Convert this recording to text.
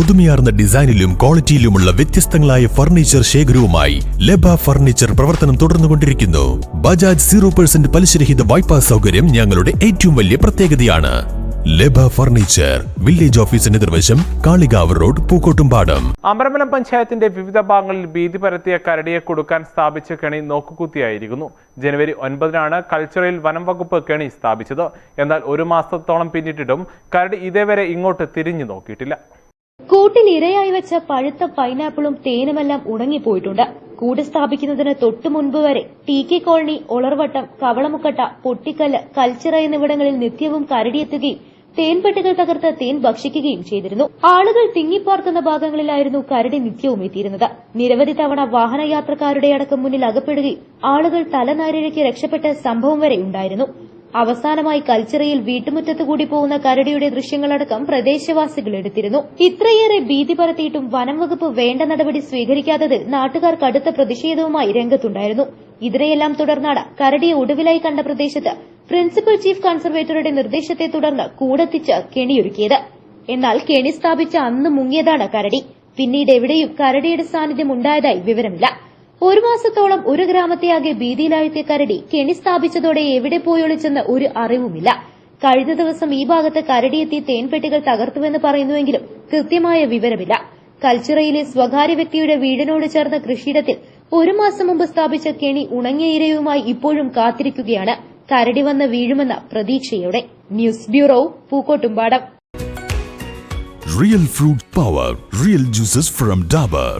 പുതുമയാർന്ന ഡിസൈനിലും ക്വാളിറ്റിയിലുമുള്ള വ്യത്യസ്തങ്ങളായ furniture ശേഖരവുമായി ലബ furniture പ്രവർത്തനം തുടർന്നുകൊണ്ടിരിക്കുന്നു. ബജാജ് സീറോ പെർസെന്റ് പലിശരഹിത വായ്പാ സൗകര്യം ഞങ്ങളുടെ ഏറ്റവും വലിയ പ്രത്യേകതയാണ്. ലബ ഫർണിച്ചർ വില്ലേജ് ഓഫീസിന് എതിർവശം കാളികാവ് റോഡ് പൂക്കോട്ടുംപാടം. അമരമലം പഞ്ചായത്തിന്റെ വിവിധ ഭാഗങ്ങളിൽ ഭീതി പരത്തിയ കരടിയെ കൊടുക്കാൻ സ്ഥാപിച്ച കെണി നോക്കുകുത്തിയായിരിക്കുന്നു ജനുവരി ഒൻപതിനാണ് കൾച്ചറൽ വനം വകുപ്പ് കെണി സ്ഥാപിച്ചത്. എന്നാൽ ഒരു മാസത്തോളം പിന്നിട്ടിട്ടും കരടി ഇതേവരെ ഇങ്ങോട്ട് തിരിഞ്ഞു നോക്കിയിട്ടില്ല. കൂട്ടിൽ ഇരയായി വെച്ച പഴുത്ത പൈനാപ്പിളും തേനുമെല്ലാം ഉണങ്ങിപ്പോയിട്ടുണ്ട്. കൂട് സ്ഥാപിക്കുന്നതിന് തൊട്ടു മുൻപ് വരെ T K colony Olarvattam Kavalamukkatta Pottikkallu Kalchira എന്നിവിടങ്ങളിൽ നിത്യവും കരടിയെത്തുകയും തേൻപെട്ടികൾ തകർത്ത് തേൻ ഭക്ഷിക്കുകയും ചെയ്തിരുന്നു. ആളുകൾ തിങ്ങിപ്പാർക്കുന്ന ഭാഗങ്ങളിലായിരുന്നു കരടി നിത്യവും എത്തിയിരുന്നത്. നിരവധി തവണ വാഹനയാത്രക്കാരുടെ അടക്കം മുന്നിൽ അകപ്പെടുകയും ആളുകൾ തലനാരിഴയ്ക്ക് രക്ഷപ്പെട്ട സംഭവം വരെ ഉണ്ടായിരുന്നു. അവസാനമായി കൽച്ചിറയിൽ വീട്ടുമുറ്റത്ത് കൂടി പോകുന്ന കരടിയുടെ ദൃശ്യങ്ങളടക്കം പ്രദേശവാസികൾ എടുത്തിരുന്നു. ഇത്രയേറെ ഭീതി പരത്തിയിട്ടും വനം വകുപ്പ് വേണ്ട നടപടി സ്വീകരിക്കാത്തതിൽ നാട്ടുകാർ കടുത്ത പ്രതിഷേധവുമായി രംഗത്തുണ്ടായിരുന്നു. ഇതിനെയെല്ലാം തുടർന്നാണ് കരടിയെ ഒടുവിലായി കണ്ട പ്രദേശത്ത് പ്രിൻസിപ്പൽ ചീഫ് കൺസർവേറ്ററുടെ നിർദ്ദേശത്തെ തുടർന്ന് കൂടെത്തിച്ച് കെണിയൊരുക്കിയത്. എന്നാൽ കെണി സ്ഥാപിച്ച അന്ന് മുങ്ങിയതാണ് കരടി. പിന്നീട് എവിടെയും കരടിയുടെ സാന്നിധ്യം ഉണ്ടായതായി വിവരമില്ല. ഒരു മാസത്തോളം ഒരു ഗ്രാമത്തെയാകെ ഭീതിയിലാഴ്ത്തിയ കരടി കെണി സ്ഥാപിച്ചതോടെ എവിടെ പോയൊളിച്ചെന്ന് ഒരു അറിവുമില്ല. കഴിഞ്ഞ ദിവസം ഈ ഭാഗത്ത് കരടിയെത്തി തേൻപെട്ടികൾ തകർത്തുവെന്ന് പറയുന്നുവെങ്കിലും കൃത്യമായ വിവരമില്ല. കൽച്ചിറയിലെ സ്വകാര്യ വ്യക്തിയുടെ വീടിനോട് ചേർന്ന കൃഷിയിടത്തിൽ ഒരു മാസം മുമ്പ് സ്ഥാപിച്ച കെണി ഉണങ്ങിയ ഇരയുമായി ഇപ്പോഴും കാത്തിരിക്കുകയാണ്. കരടി വന്ന് വീഴുമെന്ന പ്രതീക്ഷയോടെ. News bureau Pookkottumpadam. Real fruit power real juices from Dabur